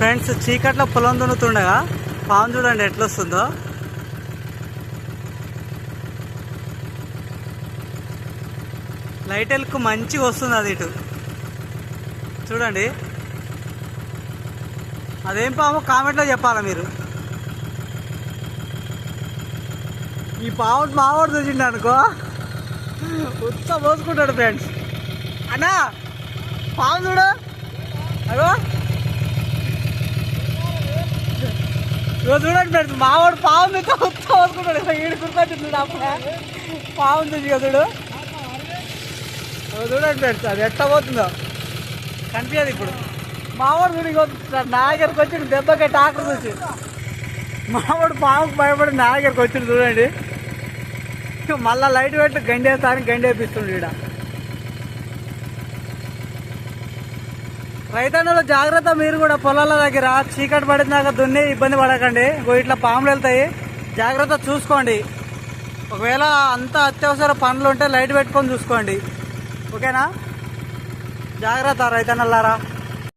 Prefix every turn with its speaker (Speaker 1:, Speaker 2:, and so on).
Speaker 1: Friends చీకట్లో పొలం దున్నుతుండగా పాము చూడండి ఎట్లొస్తుందో. లైట్ ఎల్కు మంచిగా వస్తుంది అది ఇటు. చూడండి. అదేం పాము? కామెంట్లో చెప్పాలా మీరు? ఈ పాము మావాడు చూసిండు అనుకో ఉత్త పోసుకుంటాడు ఫ్రెండ్స్. అన్నా పాము చూడు. అగో. ఇగో చూడండి ఫ్రెండ్స్ మావాడు పాము మీద ఉత్త పోసుకుంటాడు ఈడు గుర్తొచ్చింది అప్పుడే. పాము ఉంది చూడు. చూడండి ఫ్రెండ్స్ అది ఎట్లా పోతుందో. కనిపించదు ఇప్పుడు. మావాడు చూడు ఇగో నా దగ్గరకు వచ్చి దెబ్బకి టాక్టర్ చూసి. మావాడు పావుకు భయపడి నా దగ్గరకు వచ్చిండు చూడండి. మళ్ళా లైట్ పెట్టి గండేస్తానికి గండేపిస్తుండు ఈడ. రైతన్నలు జాగ్రత్త మీరు కూడా పొలాల దగ్గర చీకటి పడినాక దున్ని ఇబ్బంది పడకండి. ఇట్లా పాములు వెళ్తాయి. జాగ్రత్త చూసుకోండి. ఒకవేళ అంత అత్యవసర పనులు ఉంటే లైట్ పెట్టుకొని చూసుకోండి. ఓకేనా? జాగ్రత్త రైతన్నలారా.